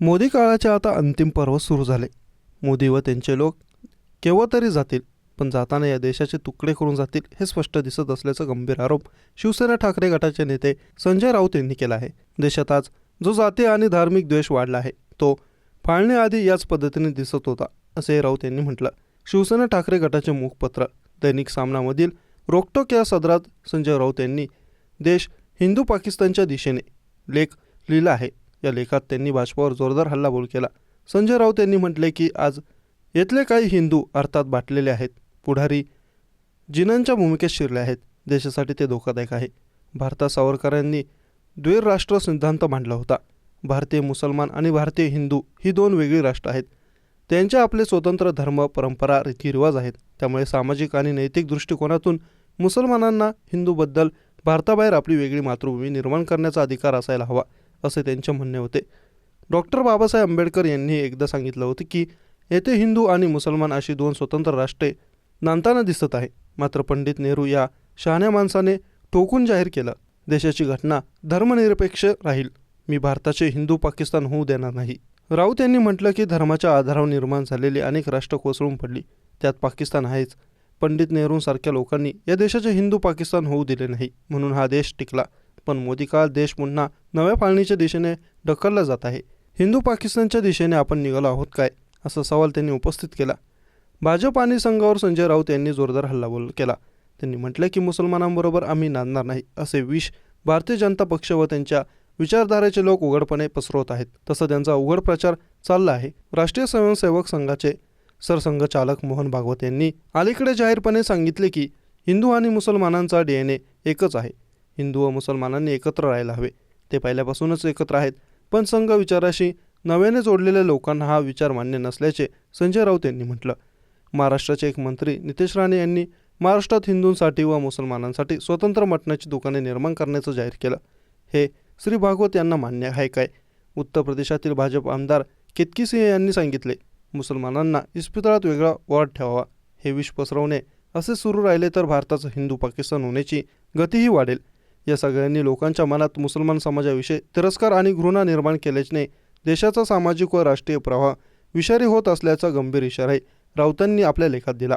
मोदी काळाचे आता अंतिम पर्व सुरू झाले. मोदी व त्यांचे लोक केव्हा तरी जातील पण जाताना या देशाचे तुकडे करून जातील हे स्पष्ट दिसत असल्याचा गंभीर आरोप शिवसेना ठाकरे गटाचे नेते संजय राऊत यांनी केला आहे. देशात आज जो जाती आणि धार्मिक द्वेष वाढला आहे तो फाळण्याआधी याच पद्धतीने दिसत होता असे राऊत यांनी म्हटलं. शिवसेना ठाकरे गटाचे मुखपत्र दैनिक सामनामधील रोकटोक या सदरात संजय राऊत यांनी देश हिंदू पाकिस्तानच्या दिशेने लेख लिहिला आहे. या लेखात त्यांनी भाजपावर जोरदार हल्लाबोल केला. संजय राऊत यांनी म्हटले की आज येथले काही हिंदू अर्थात बाटलेले आहेत. पुढारी जिनांच्या भूमिकेत शिरले आहेत. देशासाठी ते धोकादायक आहे. भारतात सावरकरांनी द्वैरराष्ट्र सिद्धांत मांडला होता. भारतीय मुसलमान आणि भारतीय हिंदू ही दोन वेगळी राष्ट्र आहेत. त्यांचे आपले स्वतंत्र धर्म परंपरा रीतिरिवाज आहेत. त्यामुळे सामाजिक आणि नैतिक दृष्टिकोनातून मुसलमानांना हिंदूबद्दल भारताबाहेर आपली वेगळी मातृभूमी निर्माण करण्याचा अधिकार असायला हवा. असे त्यांचे म्हणणे होते. डॉक्टर बाबासाहेब आंबेडकर यांनी एकदा सांगितलं होतं की येथे हिंदू आणि मुसलमान अशी दोन स्वतंत्र राष्ट्रे नांदताना दिसत आहे. मात्र पंडित नेहरू या शहाण्या माणसाने ठोकून जाहीर केलं. देशाची घटना धर्मनिरपेक्ष राहील. मी भारताचे हिंदू पाकिस्तान होऊ देणार नाही. राऊत यांनी म्हटलं की धर्माच्या आधारावर निर्माण झालेली अनेक राष्ट्र कोसळून पडली. त्यात पाकिस्तान आहेच. पंडित नेहरूंसारख्या लोकांनी या देशाचे हिंदू पाकिस्तान होऊ दिले नाही. म्हणून हा देश टिकला. पण मोदी काळ देश पुन्हा नव्या फाळणीच्या दिशेने ढकलला जात आहे. हिंदू पाकिस्तानच्या दिशेने आपण निघालो आहोत काय? असा सवाल त्यांनी उपस्थित केला. भाजप आणि संघावर संजय राऊत यांनी जोरदार हल्लाबोल केला. त्यांनी म्हटलं की मुसलमानांबरोबर आम्ही नांदणार नाही असे विष भारतीय जनता पक्ष व त्यांच्या विचारधारेचे लोक उघडपणे पसरवत आहेत. तसं त्यांचा उघड प्रचार चालला आहे. राष्ट्रीय स्वयंसेवक संघाचे सरसंघचालक मोहन भागवत यांनी अलीकडे जाहीरपणे सांगितले की हिंदू आणि मुसलमानांचा डी एन ए एकच आहे. हिंदू व मुसलमानांनी एकत्र राहायला हवे. ते पहिल्यापासूनच एकत्र आहेत. पण संघ विचाराशी नव्याने जोडलेल्या लोकांना हा विचार मान्य नसल्याचे संजय राऊत यांनी म्हटलं. महाराष्ट्राचे एक मंत्री नितेश राणे यांनी महाराष्ट्रात हिंदूंसाठी व मुसलमानांसाठी स्वतंत्र मटणाची दुकाने निर्माण करण्याचं जाहीर केलं. हे श्री भागवत यांना मान्य आहे काय? उत्तर प्रदेशातील भाजप आमदार केतकी सिंह यांनी सांगितले मुसलमानांना इस्पितळात वेगळा वॉर्ड ठेवावा. हे विष पसरवणे असे सुरू राहिले तर भारताचं हिंदू पाकिस्तान होण्याची गतीही वाढेल. या सगळ्यांनी लोकांच्या मनात मुसलमान समाजाविषयी तिरस्कार आणि घृणा निर्माण केल्याने देशाचा सामाजिक व राष्ट्रीय प्रवाह विषारी होत असल्याचा गंभीर इशाराही राऊतांनी आपल्या लेखात दिला.